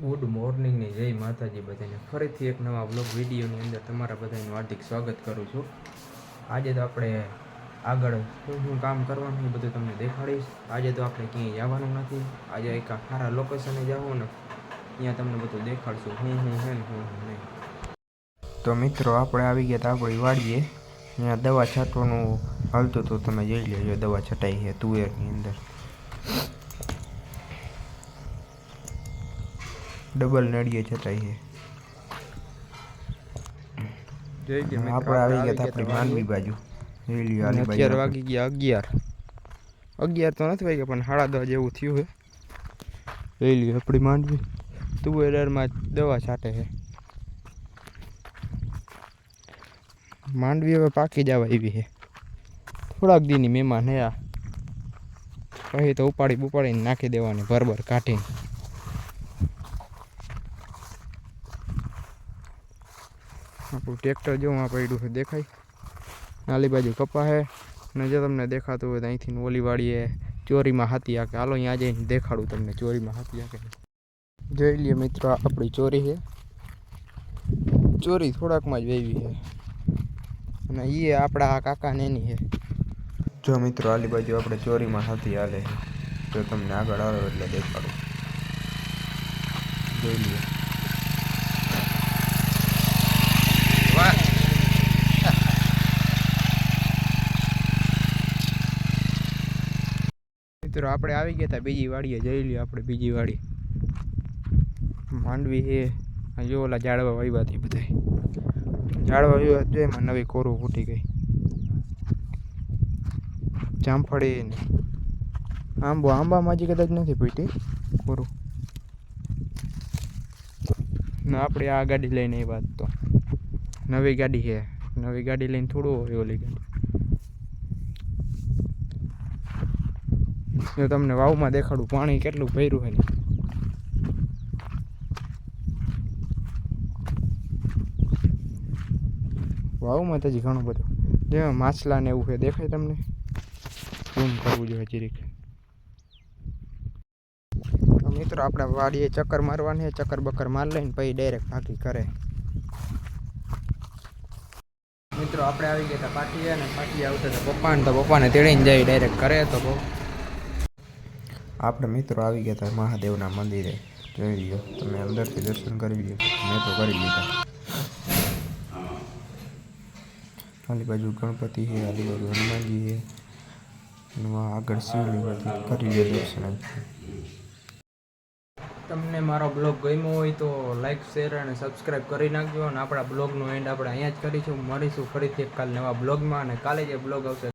Good મોર્નિંગની જય માતાજી બધાને. ફરીથી એક નવા બ્લોગ વિડીયોની અંદર તમારા બધાનું હાર્દિક સ્વાગત કરું છું. આજે તો આપણે આગળ શું શું કામ કરવાનું એ બધું તમને દેખાડીશ. આજે તો આપણે ક્યાંય જવાનું નથી. આજે એક સારા લોકેશને જવું ને, ત્યાં તમને બધું દેખાડશું. હું હું, હે ને હું હું. નહીં તો મિત્રો, આપણે આવી ગયા તો આપણી વાડીએ. ત્યાં દવા છાંટવાનું હાલતું હતું. તમે જોઈ લેજો, દવા છટાઈ છે તુવેરની અંદર. ડબલ નળીએ છટાઈ છે આપણે આવી ગયા આપણી માંડવી બાજુ. અત્યારે વાગી ગયા અગિયાર. અગિયાર તો નથી વાગ્યા પણ સાડા દસ જેવું થયું છે લઈ લ્યો આપણી માંડવી. તુવેરમાં દવા છાંટે છે માંડવી હવે પાકી જવા એવી છે થોડાક દીની મહેમાન હે આ. પછી તો ઉપાડી ઉપાડીને નાખી દેવાની ભરભર કાઢીને. આપણું ટ્રેક્ટર જેવું આ પડ્યું છે, દેખાય? નાલી બાજુ કપા છે ને જો તમને દેખાતું હોય તો અહીંથી ઓલી વાળીએ ચોરીમાં હાથી આકે હાલો, અહીંયા જઈને દેખાડું તમને ચોરીમાં હાથી આકે જોઈ લઈએ મિત્રો, આ આપણી ચોરી છે. ચોરી થોડાકમાં જ વેવી છે. અને એ આપણા આ કાકાને એની છે. જો મિત્રો, આલી બાજુ આપણે ચોરીમાં હાથી હાલે છે. જો તમને આગળ આવે એટલે દેખાડું. જોઈ લ્યો. મિત્રો, આપણે આવી ગયા હતા બીજી વાડીએ, જઈ લઈએ આપણે બીજી વાડી. માંડવી છે. જો ઓલા ઝાડવા વાવ્યા હતી બધા ઝાડવા વાવ્યા જો એમાં નવી કોરું ફૂટી ગઈ. જામફળી ને આંબો, આંબામાં હજી કદાચ નથી ફૂટી, કોરું. ને આપણે આ ગાડી લઈને એ વાત તો. નવી ગાડી છે. નવી ગાડી લઈને થોડું હોય ઓલી ગાડી. જો તમને વાવમાં દેખાડું, પાણી કેટલું ભર્યું હોય વાવમાં તો હજી ઘણું બધું. જેમાં માછલા ને એવું છે, દેખાય તમને? ઝૂમ કરવું જોઈએ જરીક મિત્રો, આપણે વાડીએ ચક્કર મારવાની ચક્કર બક્કર માર લઈને પછી ડાયરેક્ટ ભાગી કરે મિત્રો, આપણે આવી ગયા હતા પાટીએ અને પાટીએ આવતા હતા પપ્પાને, તો પપ્પાને તેડીને જાય ડાયરેક્ટ કરે તો બહુ આપણે મિત્રો આવી ગયા હતા મહાદેવના મંદિરે. જોઈ લ્યો, તમે અંદરથી દર્શન કરી લ્યો. મેં તો કરી લીધા. આલી બાજુ ગણપતિ છે આલી બાજુ હનુમાનજી છે આગળ શિવલિંગ હતી. કરી લ્યો દર્શન તમને મારો બ્લોગ ગમ્યો હોય તો લાઈક, શેર અને સબસ્ક્રાઈબ કરી નાખજો. અને આપણા બ્લોગનું એન્ડ આપણે અહીંયા જ કરીશું. મળીશું ફરીથી કાલ નવા બ્લોગમાં. અને કાલે જે બ્લોગ આવશે